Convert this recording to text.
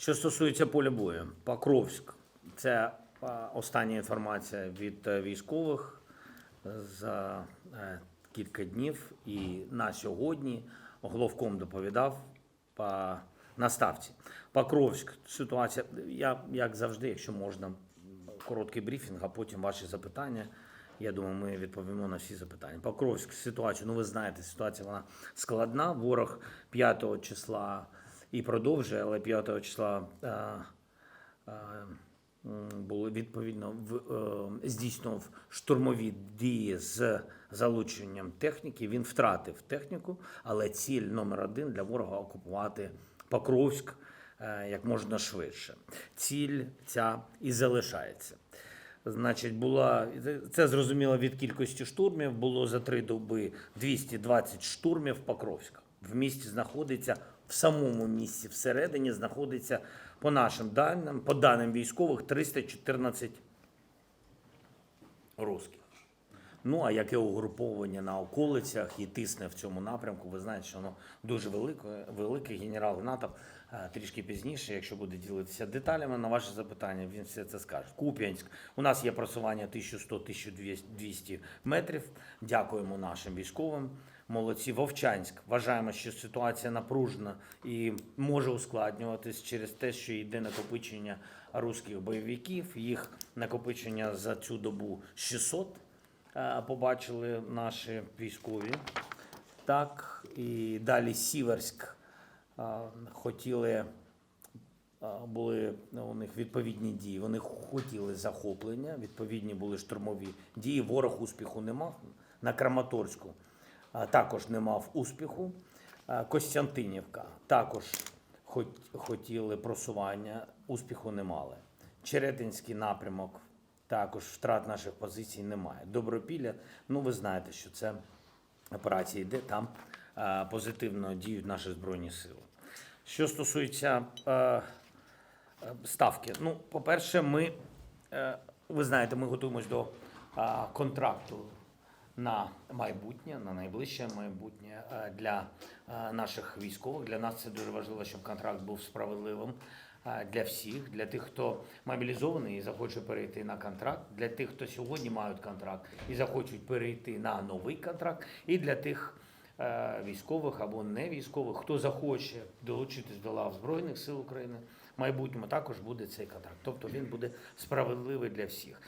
Що стосується поля бою, Покровськ, це остання інформація від е, військових за е, кілька днів. І на сьогодні головком доповідав по наставці. Покровськ, ситуація. Я, як завжди, якщо можна, короткий брифінг, а потім ваші запитання. Я думаю, ми відповімо на всі запитання. Покровськ, ситуація. Ну, ви знаєте, ситуація вона складна. Ворог 5 числа і продовжує, але 5 числа е, е, було відповідно в, е, здійснював штурмові дії з залученням техніки. Він втратив техніку, але ціль номер один для ворога окупувати Покровськ як можна швидше. Ціль ця і залишається. Значить, була це зрозуміло від кількості штурмів. Було за три доби 220 штурмів Покровська. В місті знаходиться в самому місті всередині знаходиться по нашим даним, по даним військових 314 русських. Ну а яке угруповання на околицях і тисне в цьому напрямку, ви знаєте, що воно дуже велике, великий генерал Гнатов е, трішки пізніше, якщо буде ділитися деталями на ваше запитання, він все це скаже. Куп'янськ. У нас є просування 1100-1200 метрів. Дякуємо нашим військовим. Молодці, Вовчанськ. Вважаємо, що ситуація напружена і може ускладнюватись через те, що йде накопичення руських бойовиків. Їх накопичення за цю добу 600 е, побачили наші військові. Так, і далі Сіверськ е, хотіли, е, були у них відповідні дії. Вони хотіли захоплення, відповідні були штурмові дії. Ворог успіху не мав. На Краматорську також не мав успіху. Костянтинівка також хотіли просування, успіху не мали. Черетинський напрямок також втрат наших позицій немає. Добропілля, ну ви знаєте, що це операція йде, там позитивно діють наші збройні сили. Що стосується ставки, ну, по-перше, ми, е, ви знаєте, ми готуємось до контракту на майбутнє, на найближче майбутнє е, для е, наших військових. Для нас це дуже важливо, щоб контракт був справедливим е, для всіх, для тих, хто мобілізований і захоче перейти на контракт, для тих, хто сьогодні мають контракт і захочуть перейти на новий контракт, і для тих військових або не військових, хто захоче долучитись до лав Збройних сил України. В майбутньому також буде цей контракт. Тобто він буде справедливий для всіх.